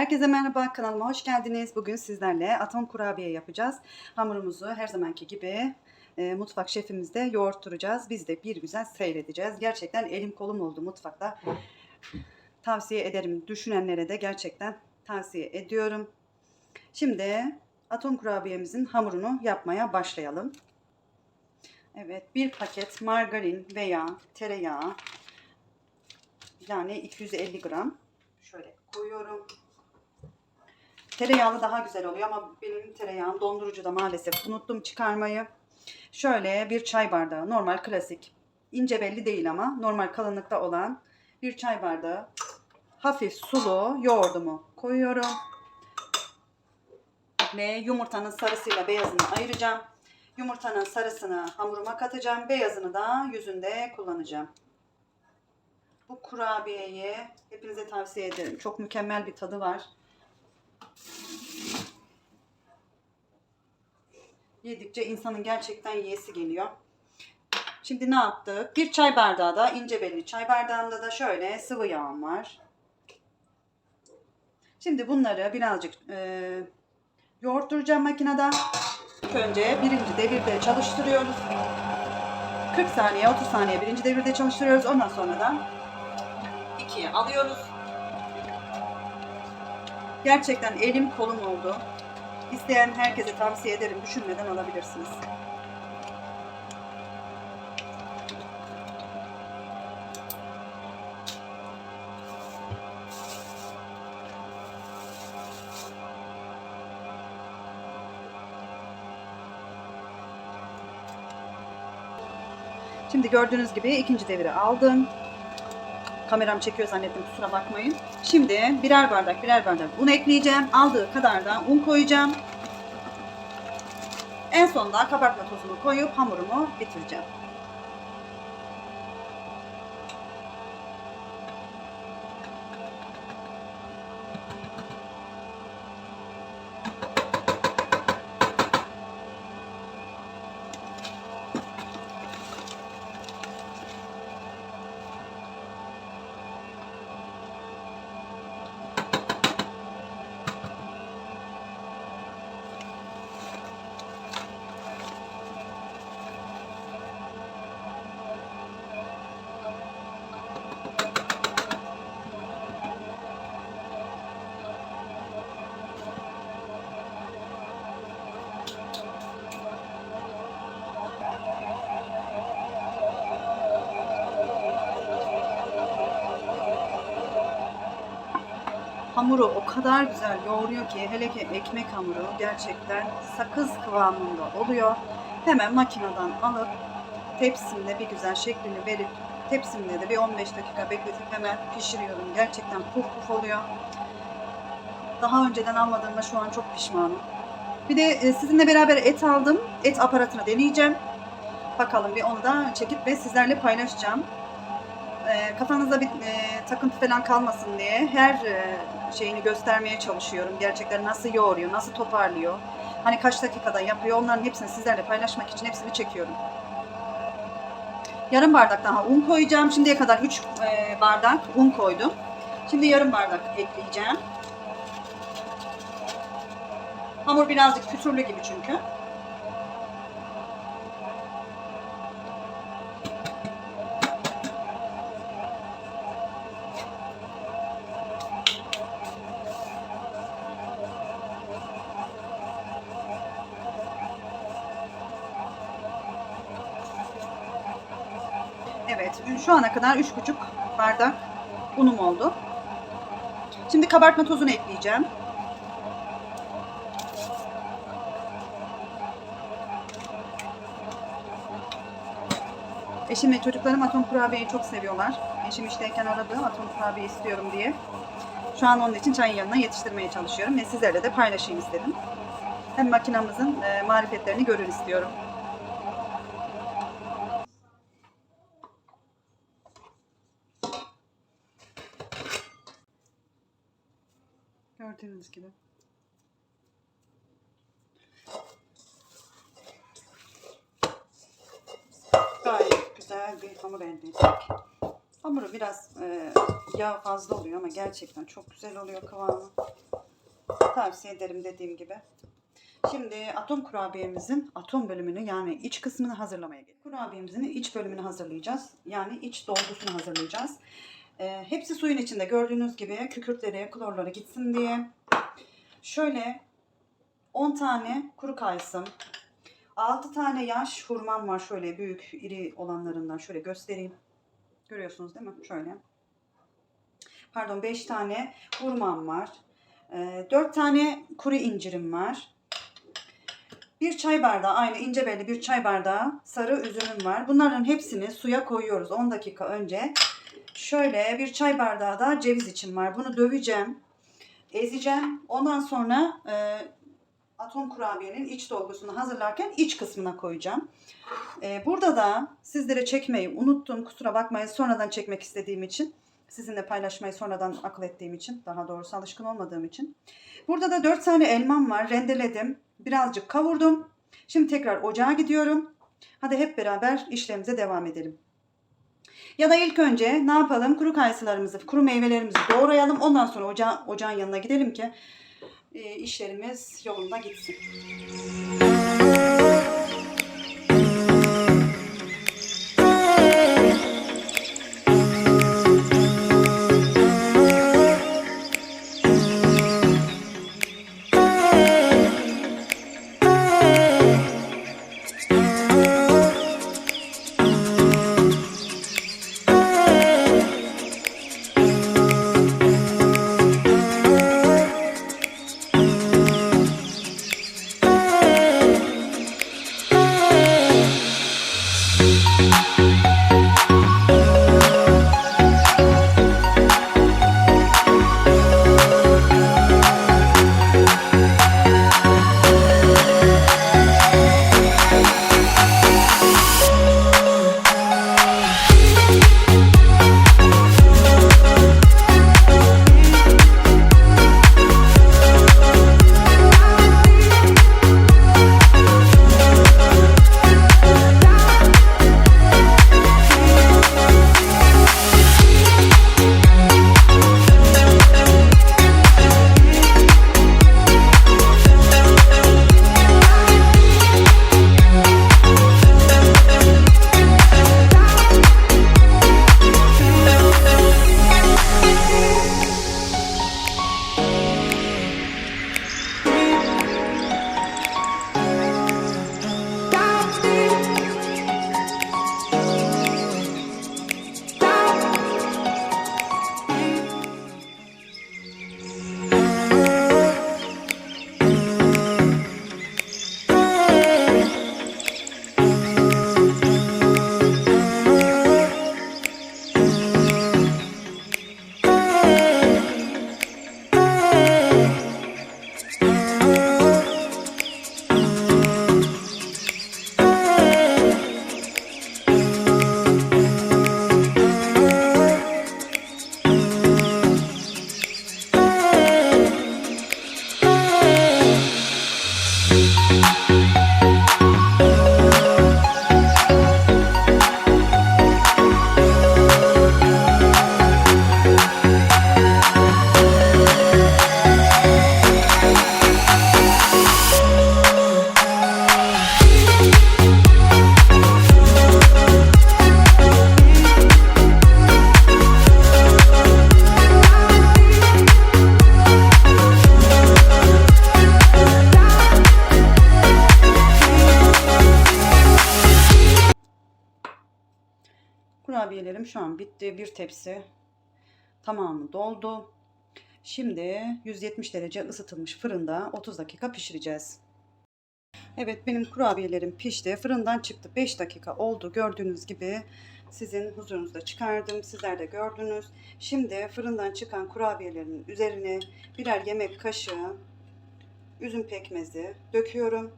Herkese merhaba, kanalıma hoş geldiniz. Bugün sizlerle atom kurabiye yapacağız. Hamurumuzu her zamanki gibi e, mutfak şefimizde yoğurtturacağız. Biz de bir güzel seyredeceğiz. Gerçekten elim kolum oldu mutfakta. Tavsiye ederim. Düşünenlere de gerçekten tavsiye ediyorum. Şimdi atom kurabiyemizin hamurunu yapmaya başlayalım. Evet, bir paket margarin veya tereyağı yani 250 gram şöyle koyuyorum. Tereyağlı daha güzel oluyor ama benim tereyağım dondurucuda maalesef unuttum çıkarmayı. Şöyle bir çay bardağı normal klasik ince belli değil ama normal kalınlıkta olan bir çay bardağı hafif sulu yoğurdumu koyuyorum. Ve yumurtanın sarısıyla beyazını ayıracağım. Yumurtanın sarısını hamuruma katacağım. Beyazını da yüzünde kullanacağım. Bu kurabiyeyi hepinize tavsiye ederim. Çok mükemmel bir tadı var. Yedikçe insanın gerçekten yiyesi geliyor. Şimdi ne yaptık? Bir çay bardağı da ince belli çay bardağında da şöyle sıvı yağım var. Şimdi bunları birazcık e, yoğurtturacağım makinede. Önce birinci devirde çalıştırıyoruz. 40 saniye 30 saniye birinci devirde çalıştırıyoruz. Ondan sonra da ikiye alıyoruz. Gerçekten elim kolum oldu. İsteyen herkese tavsiye ederim. Düşünmeden alabilirsiniz. Şimdi gördüğünüz gibi ikinci deviri aldım. Kameram çekiyor zannettim kusura bakmayın. Şimdi birer bardak birer bardak un ekleyeceğim. Aldığı kadar da un koyacağım. En sonunda kabartma tozunu koyup hamurumu bitireceğim. Hamuru o kadar güzel yoğuruyor ki hele ki ekmek hamuru gerçekten sakız kıvamında oluyor. Hemen makineden alıp tepsimde bir güzel şeklini verip tepsimde de bir 15 dakika bekletip hemen pişiriyorum. Gerçekten puf puf oluyor. Daha önceden almadığıma şu an çok pişmanım. Bir de e, sizinle beraber et aldım. Et aparatını deneyeceğim. Bakalım bir onu da çekip ve sizlerle paylaşacağım. E, kafanızda bir e, takıntı falan kalmasın diye her e, şeyini göstermeye çalışıyorum. Gerçekten nasıl yoğuruyor, nasıl toparlıyor. Hani kaç dakikada yapıyor onların hepsini sizlerle paylaşmak için hepsini çekiyorum. Yarım bardak daha un koyacağım. Şimdiye kadar 3 bardak un koydum. Şimdi yarım bardak ekleyeceğim. Hamur birazcık pütürlü gibi çünkü. Evet, şu ana kadar 3,5 bardak unum oldu. Şimdi kabartma tozunu ekleyeceğim. Eşim ve çocuklarım atom kurabiyeyi çok seviyorlar. Eşim işteyken aradı atom kurabiye istiyorum diye. Şu an onun için çayın yanına yetiştirmeye çalışıyorum ve sizlerle de paylaşayım istedim. Hem makinamızın e, marifetlerini görür istiyorum. Gördüğünüz gibi. Güzel bir hamur elde ettik. Hamuru biraz e, yağ fazla oluyor ama gerçekten çok güzel oluyor kıvamı. Tavsiye ederim dediğim gibi. Şimdi atom kurabiyemizin atom bölümünü yani iç kısmını hazırlamaya geliyoruz. Kurabiyemizin iç bölümünü hazırlayacağız. Yani iç dolgusunu hazırlayacağız. Ee, hepsi suyun içinde gördüğünüz gibi kükürtleri, klorları gitsin diye. Şöyle 10 tane kuru kayısım, 6 tane yaş hurmam var şöyle büyük iri olanlarından şöyle göstereyim. Görüyorsunuz değil mi? Şöyle. Pardon 5 tane hurmam var. 4 tane kuru incirim var. Bir çay bardağı aynı ince belli bir çay bardağı sarı üzümüm var. Bunların hepsini suya koyuyoruz 10 dakika önce. Şöyle bir çay bardağı da ceviz için var. Bunu döveceğim. Ezeceğim. Ondan sonra e, atom kurabiyenin iç dolgusunu hazırlarken iç kısmına koyacağım. E, burada da sizlere çekmeyi unuttum. Kusura bakmayın sonradan çekmek istediğim için. Sizinle paylaşmayı sonradan akıl ettiğim için. Daha doğrusu alışkın olmadığım için. Burada da 4 tane elmam var. Rendeledim. Birazcık kavurdum. Şimdi tekrar ocağa gidiyorum. Hadi hep beraber işlemimize devam edelim. Ya da ilk önce ne yapalım? Kuru kayısılarımızı, kuru meyvelerimizi doğrayalım. Ondan sonra oca ocağın yanına gidelim ki e, işlerimiz yolunda gitsin. Kurabiyelerim şu an bitti. Bir tepsi tamamı doldu. Şimdi 170 derece ısıtılmış fırında 30 dakika pişireceğiz. Evet benim kurabiyelerim pişti. Fırından çıktı. 5 dakika oldu. Gördüğünüz gibi sizin huzurunuzda çıkardım. Sizler de gördünüz. Şimdi fırından çıkan kurabiyelerin üzerine birer yemek kaşığı üzüm pekmezi döküyorum.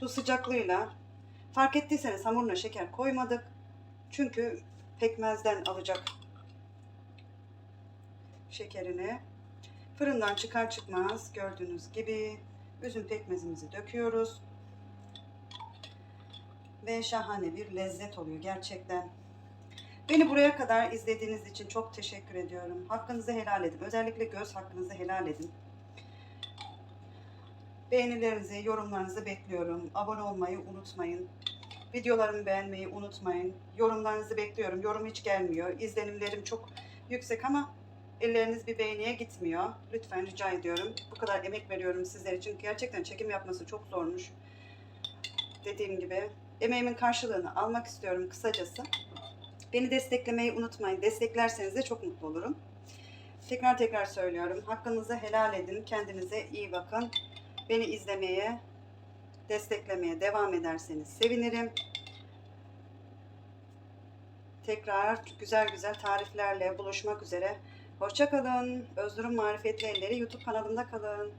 Bu sıcaklığıyla fark ettiyseniz hamuruna şeker koymadık. Çünkü pekmezden alacak şekerini. Fırından çıkar çıkmaz gördüğünüz gibi üzüm pekmezimizi döküyoruz. Ve şahane bir lezzet oluyor gerçekten. Beni buraya kadar izlediğiniz için çok teşekkür ediyorum. Hakkınızı helal edin. Özellikle göz hakkınızı helal edin. Beğenilerinizi, yorumlarınızı bekliyorum. Abone olmayı unutmayın. Videolarımı beğenmeyi unutmayın. Yorumlarınızı bekliyorum. Yorum hiç gelmiyor. İzlenimlerim çok yüksek ama elleriniz bir beğeniye gitmiyor. Lütfen rica ediyorum. Bu kadar emek veriyorum sizler için. Gerçekten çekim yapması çok zormuş. Dediğim gibi emeğimin karşılığını almak istiyorum kısacası. Beni desteklemeyi unutmayın. Desteklerseniz de çok mutlu olurum. Tekrar tekrar söylüyorum. Hakkınızı helal edin. Kendinize iyi bakın. Beni izlemeye, desteklemeye devam ederseniz sevinirim. Tekrar güzel güzel tariflerle buluşmak üzere. Hoşçakalın. Özgür'ün Marifetli Elleri YouTube kanalımda kalın.